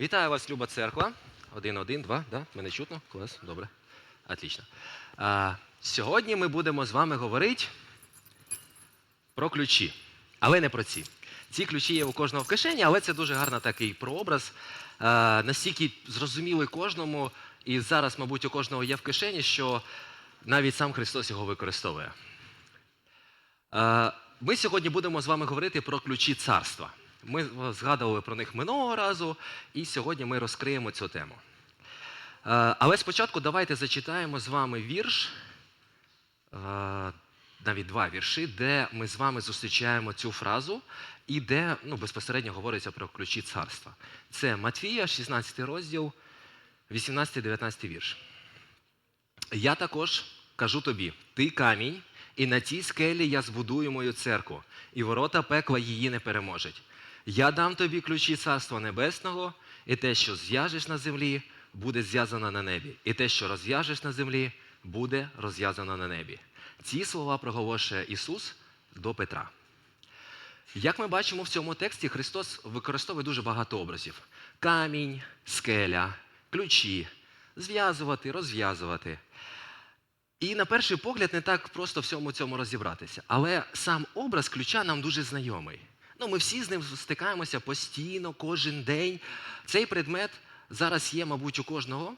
Вітаю вас, Люба Церква. Один, один, два. Да? Мене чутно? Клас, добре. Отлично. А, сьогодні ми будемо з вами говорити про ключі, але не про ці. Ці ключі є у кожного в кишені, але це дуже гарний такий прообраз, а, настільки зрозумілий кожному, і зараз, мабуть, у кожного є в кишені, що навіть сам Христос його використовує. Е, Ми сьогодні будемо з вами говорити про ключі царства. Ми згадували про них минулого разу, і сьогодні ми розкриємо цю тему. Е, Але спочатку давайте зачитаємо з вами вірш, е, навіть два вірші, де ми з вами зустрічаємо цю фразу і де ну, безпосередньо говориться про ключі царства. Це Матвія, 16 розділ, 18-19 вірш. Я також кажу тобі: ти камінь, і на цій скелі я збудую мою церкву, і ворота пекла її не переможуть. Я дам тобі ключі Царства Небесного, і те, що зв'яжеш на землі, буде зв'язано на небі, і те, що розв'яжеш на землі, буде розв'язано на небі. Ці слова проголошує Ісус до Петра. Як ми бачимо в цьому тексті, Христос використовує дуже багато образів: камінь, скеля, ключі, зв'язувати, розв'язувати. І на перший погляд не так просто всьому цьому розібратися. Але сам образ ключа нам дуже знайомий. Ну, ми всі з ним стикаємося постійно, кожен день. Цей предмет зараз є, мабуть, у кожного.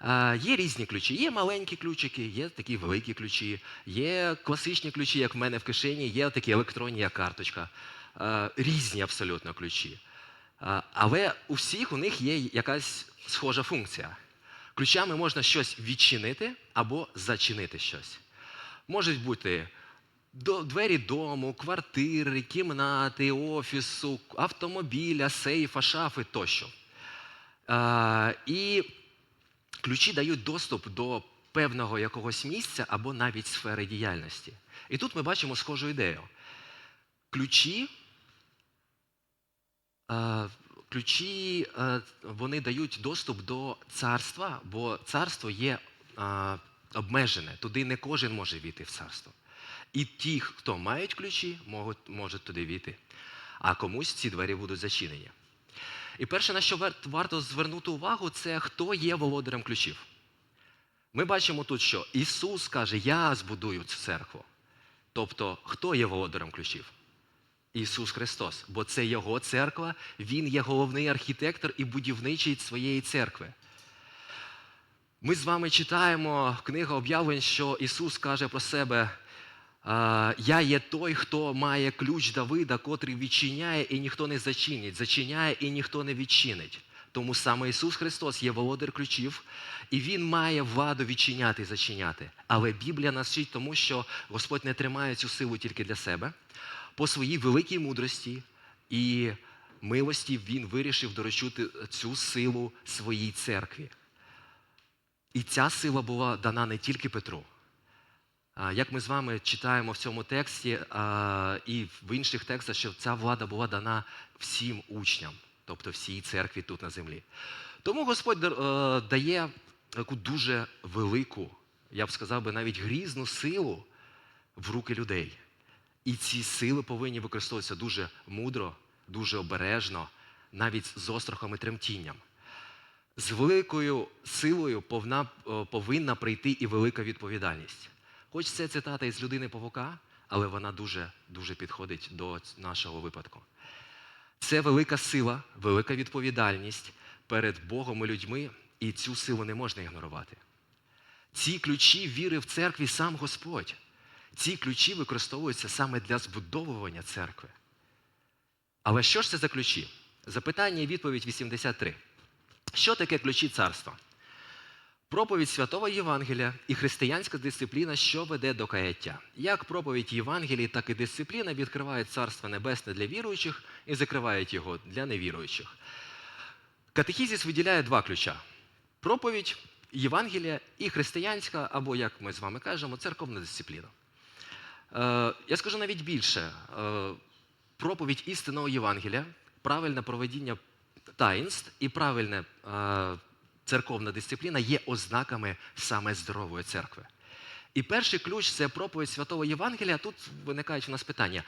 Е, Є різні ключі. Є маленькі ключики, є такі великі ключі, є класичні ключі, як в мене в кишені, є такі електронні, як карточка. Е, Різні абсолютно ключі. Е, Але у всіх у них є якась схожа функція. Ключами можна щось відчинити або зачинити щось. Можуть бути двері дому, квартири, кімнати, офісу, автомобіля, сейфа, шафи тощо. І ключі дають доступ до певного якогось місця або навіть сфери діяльності. І тут ми бачимо схожу ідею. Ключі, ключі вони дають доступ до царства, бо царство є обмежене. Туди не кожен може війти в царство. І ті, хто мають ключі, можуть, можуть туди війти. А комусь ці двері будуть зачинені. І перше, на що варто звернути увагу, це хто є володарем ключів. Ми бачимо тут, що Ісус каже, я збудую цю церкву. Тобто, хто є володарем ключів? Ісус Христос, бо це Його церква, Він є головний архітектор і будівничий своєї церкви. Ми з вами читаємо книга об'явлень, що Ісус каже про себе: «А, Я є той, хто має ключ Давида, котрий відчиняє і ніхто не зачинить, зачиняє і ніхто не відчинить. Тому саме Ісус Христос є володар ключів, і Він має владу відчиняти і зачиняти. Але Біблія нас вчить тому, що Господь не тримає цю силу тільки для себе. По своїй великій мудрості і милості Він вирішив доручити цю силу своїй церкві. І ця сила була дана не тільки Петру. Як ми з вами читаємо в цьому тексті і в інших текстах, що ця влада була дана всім учням, тобто всій церкві тут на землі. Тому Господь е, дає таку дуже велику, я б сказав би, навіть грізну силу в руки людей. І ці сили повинні використовуватися дуже мудро, дуже обережно, навіть з острахом і тремтінням. З великою силою е, повинна прийти і велика відповідальність. Хоч це цитата із людини Павука, але вона дуже, дуже підходить до нашого випадку. Це велика сила, велика відповідальність перед Богом і людьми, і цю силу не можна ігнорувати. Ці ключі віри в церкві сам Господь. Ці ключі використовуються саме для збудовування церкви. Але що ж це за ключі? Запитання і відповідь 83. Що таке ключі царства? Проповідь святого Євангелія і християнська дисципліна, що веде до каяття. Як проповідь Євангелії, так і дисципліна відкривають Царство Небесне для віруючих і закривають його для невіруючих. Катехізіс виділяє два ключа: проповідь Євангелія і християнська, або, як ми з вами кажемо, церковна дисципліна. Е, я скажу навіть більше: Е, проповідь істинного Євангелія, правильне проведіння таїнств і правильне е, церковна дисципліна є ознаками саме здорової церкви. І перший ключ це проповідь святого Євангелія. Тут виникають у нас питання.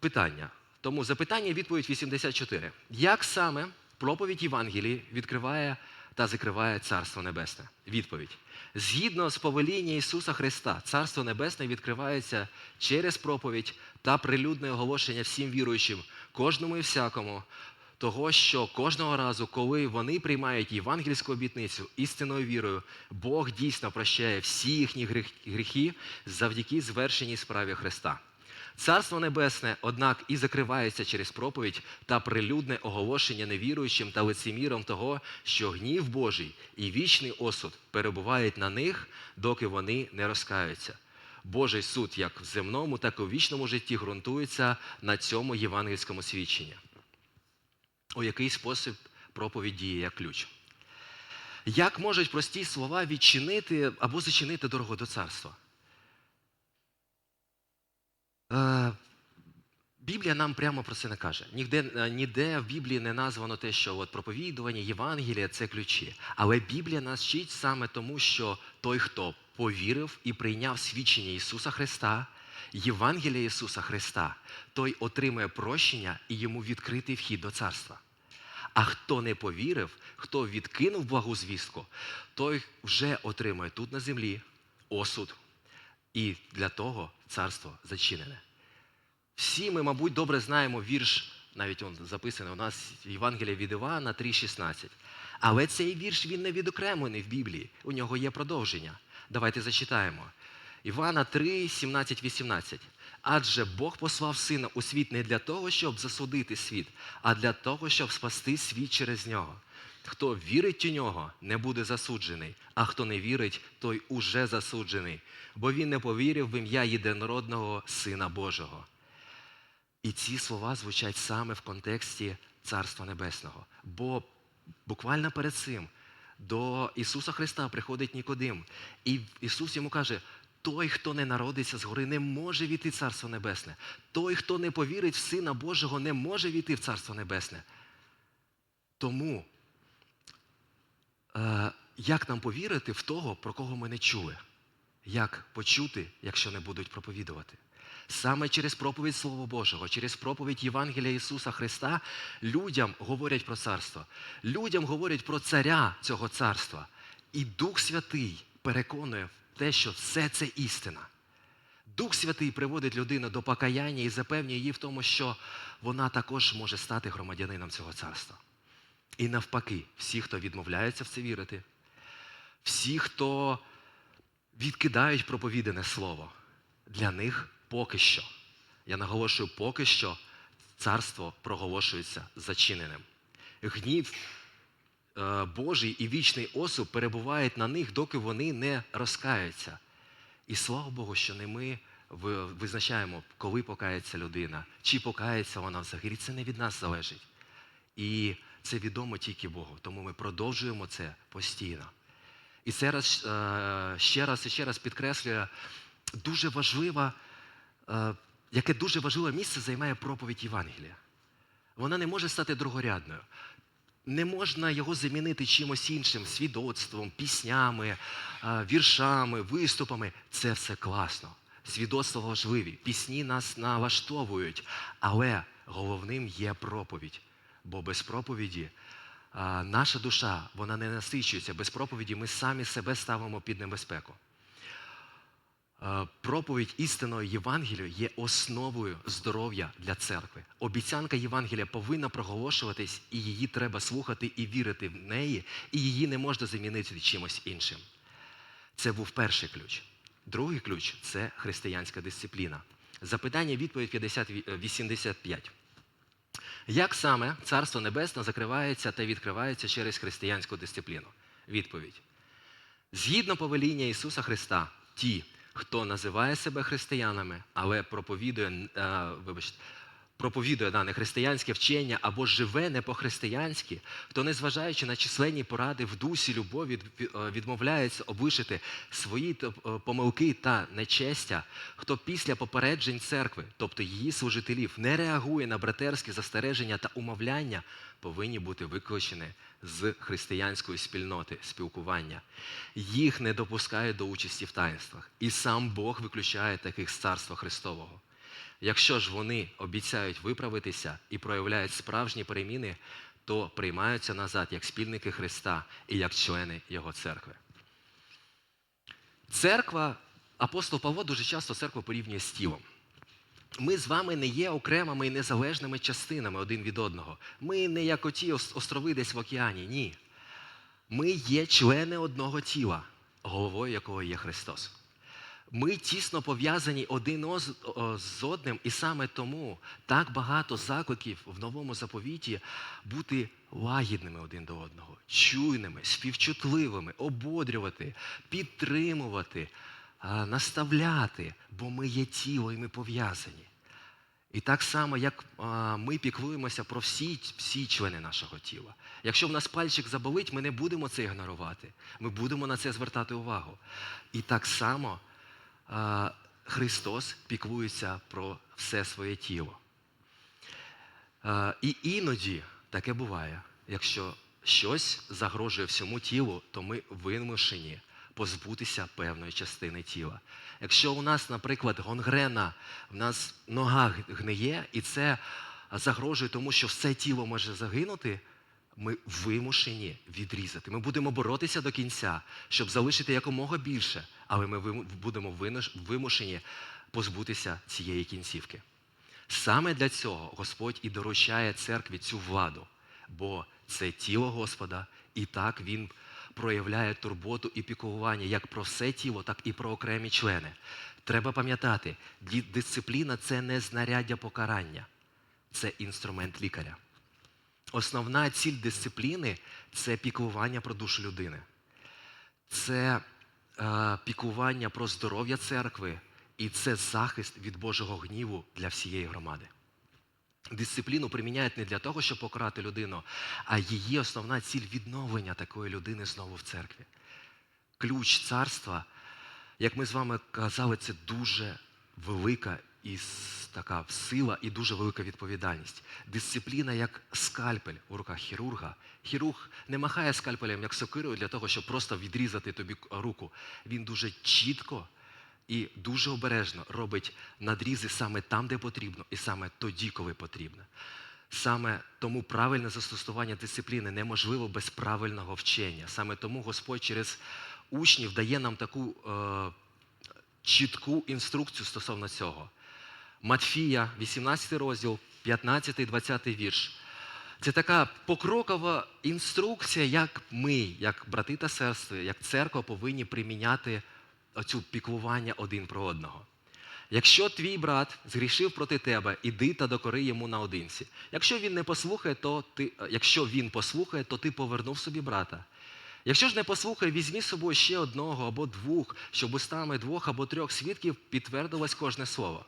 Питання. Тому запитання відповідь 84. Як саме проповідь Євангелії відкриває та закриває Царство Небесне. Відповідь. Згідно з повеління Ісуса Христа, Царство Небесне відкривається через проповідь та прилюдне оголошення всім віруючим, кожному і всякому, того, що кожного разу, коли вони приймають євангельську обітницю істинною вірою, Бог дійсно прощає всі їхні гріхи завдяки звершеній справі Христа. Царство Небесне, однак, і закривається через проповідь та прилюдне оголошення невіруючим та лицеміром того, що гнів Божий і вічний осуд перебувають на них, доки вони не розкаються. Божий суд як в земному, так і у вічному житті ґрунтується на цьому євангельському свідченні. У який спосіб проповідь діє як ключ? Як можуть прості слова відчинити або зачинити дорогу до царства? Е, Біблія нам прямо про це не каже. Ніде, е, ніде в Біблії не названо те, що от проповідування, Євангелія це ключі. Але Біблія нас вчить саме тому, що той, хто повірив і прийняв свідчення Ісуса Христа, Євангелія Ісуса Христа, той отримує прощення і йому відкритий вхід до царства. А хто не повірив, хто відкинув благу звістку, той вже отримує тут на землі осуд. І для того царство зачинене. Всі ми, мабуть, добре знаємо вірш, навіть він записаний у нас в Євангелії від Івана 3,16. Але цей вірш він не відокремлений в Біблії. У нього є продовження. Давайте зачитаємо. Івана 3, 17, 18. Адже Бог послав сина у світ не для того, щоб засудити світ, а для того, щоб спасти світ через нього. Хто вірить у нього, не буде засуджений, а хто не вірить, той уже засуджений, бо він не повірив в ім'я єдинородного Сина Божого. І ці слова звучать саме в контексті Царства Небесного. Бо буквально перед цим до Ісуса Христа приходить Нікодим, і Ісус йому каже: той, хто не народиться згори, не може війти в Царство Небесне. Той, хто не повірить в Сина Божого, не може війти в Царство Небесне. Тому е, як нам повірити в того, про кого ми не чули? Як почути, якщо не будуть проповідувати? Саме через проповідь Слова Божого, через проповідь Євангелія Ісуса Христа людям говорять про царство. Людям говорять про царя цього царства. І Дух Святий переконує те, що все це істина. Дух Святий приводить людину до покаяння і запевнює її в тому, що вона також може стати громадянином цього царства. І навпаки, всі, хто відмовляються в це вірити, всі, хто відкидають проповідане слово, для них поки що, я наголошую, поки що царство проголошується зачиненим. Гнів Божий і вічний осуд перебувають на них, доки вони не розкаються. І слава Богу, що не ми визначаємо, коли покається людина, чи покається вона взагалі. Це не від нас залежить. І це відомо тільки Богу. Тому ми продовжуємо це постійно. І це раз, е, ще раз і ще раз підкреслює дуже важливе, е, яке дуже важливе місце займає проповідь Євангелія. Вона не може стати другорядною. Не можна його замінити чимось іншим, свідоцтвом, піснями, е, віршами, виступами. Це все класно. Свідоцтва важливі, пісні нас налаштовують, але головним є проповідь. Бо без проповіді наша душа вона не насичується. Без проповіді ми самі себе ставимо під небезпеку. Е, Проповідь істинного Євангелію є основою здоров'я для церкви. Обіцянка Євангелія повинна проголошуватись, і її треба слухати і вірити в неї, і її не можна замінити чимось іншим. Це був перший ключ. Другий ключ це християнська дисципліна. Запитання відповідь 50, 85. Як саме Царство Небесне закривається та відкривається через християнську дисципліну? Відповідь. Згідно повеління Ісуса Христа, ті, хто називає себе християнами, але проповідує, е, вибачте, проповідує дане християнське вчення або живе не по-християнськи, хто, незважаючи на численні поради в дусі любові, е, відмовляється облишити свої е, помилки та нечестя, хто після попереджень церкви, тобто її служителів, не реагує на братерські застереження та умовляння, повинні бути виключені з християнської спільноти спілкування. Їх не допускають до участі в таїнствах. І сам Бог виключає таких з царства Христового. Якщо ж вони обіцяють виправитися і проявляють справжні переміни, то приймаються назад як спільники Христа і як члени Його церкви. Церква, апостол Павло дуже часто церкву порівнює з тілом. Ми з вами не є окремими і незалежними частинами один від одного. Ми не як оті острови десь в океані. Ні. Ми є члени одного тіла, головою якого є Христос. Ми тісно пов'язані один з одним, і саме тому так багато закликів в новому заповіті бути лагідними один до одного, чуйними, співчутливими, ободрювати, підтримувати, наставляти, бо ми є тіло і ми пов'язані. І так само, як ми піклуємося про всі, всі члени нашого тіла. Якщо в нас пальчик заболить, ми не будемо це ігнорувати. Ми будемо на це звертати увагу. І так само Христос піклується про все своє тіло. І іноді таке буває, якщо щось загрожує всьому тілу, то ми вимушені позбутися певної частини тіла. Якщо у нас, наприклад, гонгрена, в нас нога гниє, і це загрожує тому, що все тіло може загинути, ми вимушені відрізати. Ми будемо боротися до кінця, щоб залишити якомога більше, але ми будемо вимушені позбутися цієї кінцівки. Саме для цього Господь і доручає церкві цю владу, бо це тіло Господа, і так Він проявляє турботу і піклування як про все тіло, так і про окремі члени. Треба пам'ятати, дисципліна це не знаряддя покарання, це інструмент лікаря. Основна ціль дисципліни це піклування про душу людини. Це е, піклування про здоров'я церкви, і це захист від Божого гніву для всієї громади. Дисципліну приміняють не для того, щоб покарати людину, а її основна ціль відновлення такої людини знову в церкві. Ключ царства, як ми з вами казали, це дуже велика і така сила і дуже велика відповідальність. Дисципліна як скальпель у руках хірурга. Хірург не махає скальпелем як сокирою для того, щоб просто відрізати тобі руку. Він дуже чітко і дуже обережно робить надрізи саме там, де потрібно, і саме тоді, коли потрібно. Саме тому правильне застосування дисципліни неможливо без правильного вчення. Саме тому Господь через учнів дає нам таку е, чітку інструкцію стосовно цього. Матфія, 18 розділ, 15-20 вірш. Це така покрокова інструкція, як ми, як брати та сестри, як церква повинні приміняти оцю піклування один про одного. Якщо твій брат згрішив проти тебе, іди та докори йому наодинці. Якщо він не послухає, то ти, якщо він послухає, то ти повернув собі брата. Якщо ж не послухає, візьмі з собою ще одного або двох, щоб устами двох або трьох свідків підтвердилось кожне слово.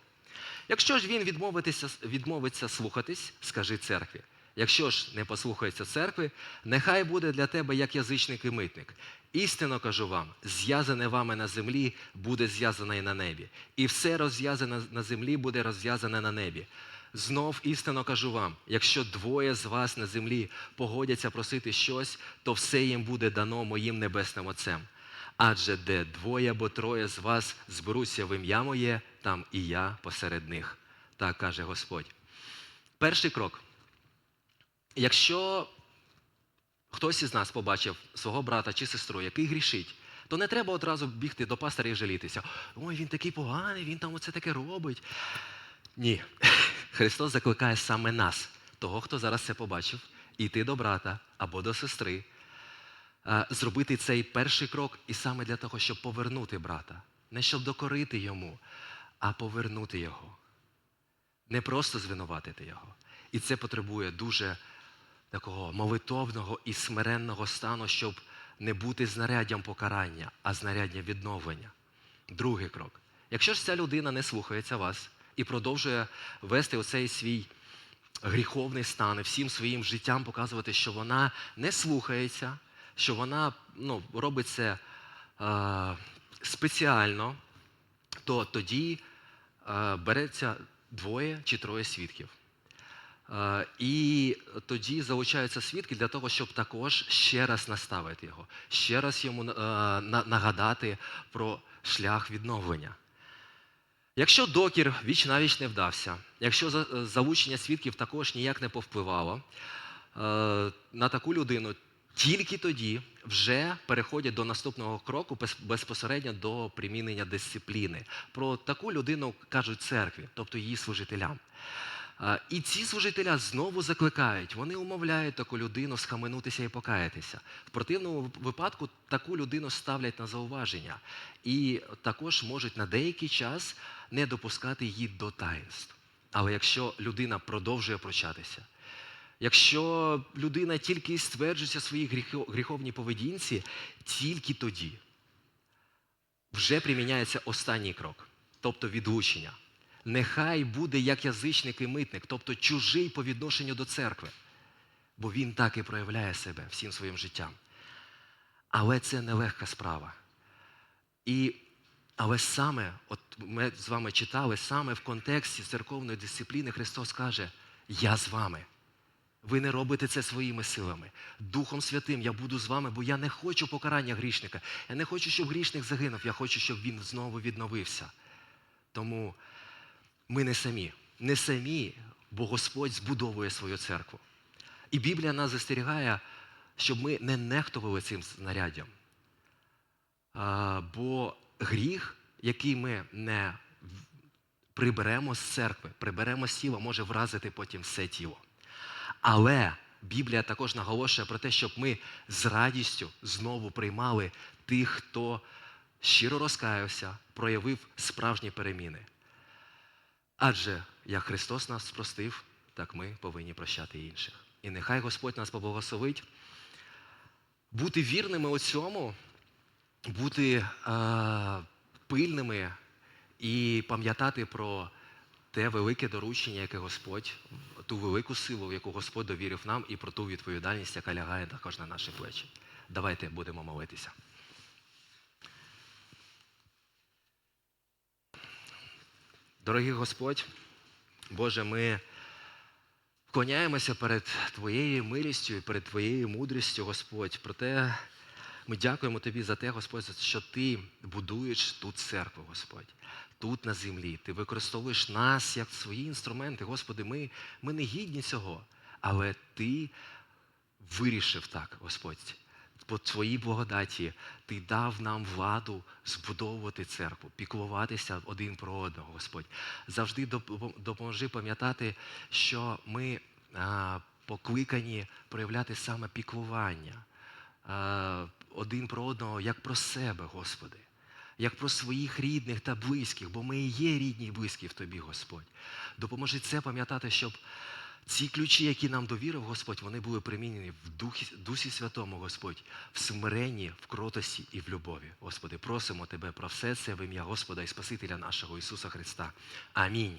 Якщо ж він відмовитися, відмовиться слухатись, скажи церкві. Якщо ж не послухається церкви, нехай буде для тебе як язичник і митник. Істинно кажу вам, зв'язане вами на землі буде зв'язане і на небі, і все розв'язане на землі буде розв'язане на небі. Знов істинно кажу вам: якщо двоє з вас на землі погодяться просити щось, то все їм буде дано моїм небесним Отцем. Адже де двоє або троє з вас зберуться в ім'я моє, там і я посеред них. Так каже Господь. Перший крок. Якщо хтось із нас побачив свого брата чи сестру, який грішить, то не треба одразу бігти до пастора і жалітися. Ой, він такий поганий, він там оце таке робить. Ні. Христос закликає саме нас, того, хто зараз це побачив, іти до брата або до сестри, е, зробити цей перший крок і саме для того, щоб повернути брата. Не щоб докорити йому, а повернути його. Не просто звинуватити його. І це потребує дуже такого молитовного і смиренного стану, щоб не бути знаряддям покарання, а знаряддям відновлення. Другий крок. Якщо ж ця людина не слухається вас і продовжує вести оцей свій гріховний стан і всім своїм життям показувати, що вона не слухається, що вона ну, робить це е, спеціально, то тоді береться двоє чи троє свідків. Е, І тоді залучаються свідки для того, щоб також ще раз наставити його, ще раз йому е, нагадати про шлях відновлення. Якщо докір віч навіч не вдався, якщо за- залучення свідків також ніяк не повпливало, на таку людину тільки тоді вже переходять до наступного кроку безпосередньо до примінення дисципліни. Про таку людину кажуть церкві, тобто її служителям. І ці служителя знову закликають, вони умовляють таку людину схаменутися і покаятися. В противному випадку таку людину ставлять на зауваження і також можуть на деякий час не допускати її до таїнств. Але якщо людина продовжує прощатися, якщо людина тільки стверджується в своїй гріховній поведінці, тільки тоді вже приміняється останній крок, тобто відлучення. Нехай буде як язичник і митник, тобто чужий по відношенню до церкви, бо він так і проявляє себе всім своїм життям. Але це нелегка справа. І, але саме, от ми з вами читали, саме в контексті церковної дисципліни Христос каже: Я з вами. Ви не робите це своїми силами. Духом Святим я буду з вами, бо я не хочу покарання грішника. Я не хочу, щоб грішник загинув, я хочу, щоб він знову відновився. Тому ми не самі. Не самі, бо Господь збудовує свою церкву. І Біблія нас застерігає, щоб ми не нехтували цим знаряддям. А, бо гріх, який ми не приберемо з церкви, приберемо з тіла, може вразити потім все тіло. Але Біблія також наголошує про те, щоб ми з радістю знову приймали тих, хто щиро розкаявся, проявив справжні переміни. Адже як Христос нас простив, так ми повинні прощати інших. І нехай Господь нас поблагословить бути вірними у цьому, бути е, пильними і пам'ятати про те велике доручення, яке Господь, ту велику силу, яку Господь довірив нам, і про ту відповідальність, яка лягає також на наші плечі. Давайте будемо молитися. Дорогий Господь, Боже, ми вклоняємося перед Твоєю милістю і перед Твоєю мудрістю, Господь. Проте ми дякуємо Тобі за те, Господь, що Ти будуєш тут церкву, Господь, тут на землі. Ти використовуєш нас як свої інструменти. Господи, ми, ми не гідні цього, але Ти вирішив так, Господь. По твоїй благодаті ти дав нам владу збудовувати церкву, піклуватися один про одного, Господь. Завжди допоможи пам'ятати, що ми а, покликані проявляти саме піклування а, один про одного, як про себе, Господи, як про своїх рідних та близьких, бо ми і є рідні і близькі в Тобі, Господь. Допоможи це пам'ятати, щоб ці ключі, які нам довірив Господь, вони були примінені в Духі, Дусі Святому, Господь, в смиренні, в кротості і в любові. Господи, просимо Тебе про все це в ім'я Господа і Спасителя нашого Ісуса Христа. Амінь.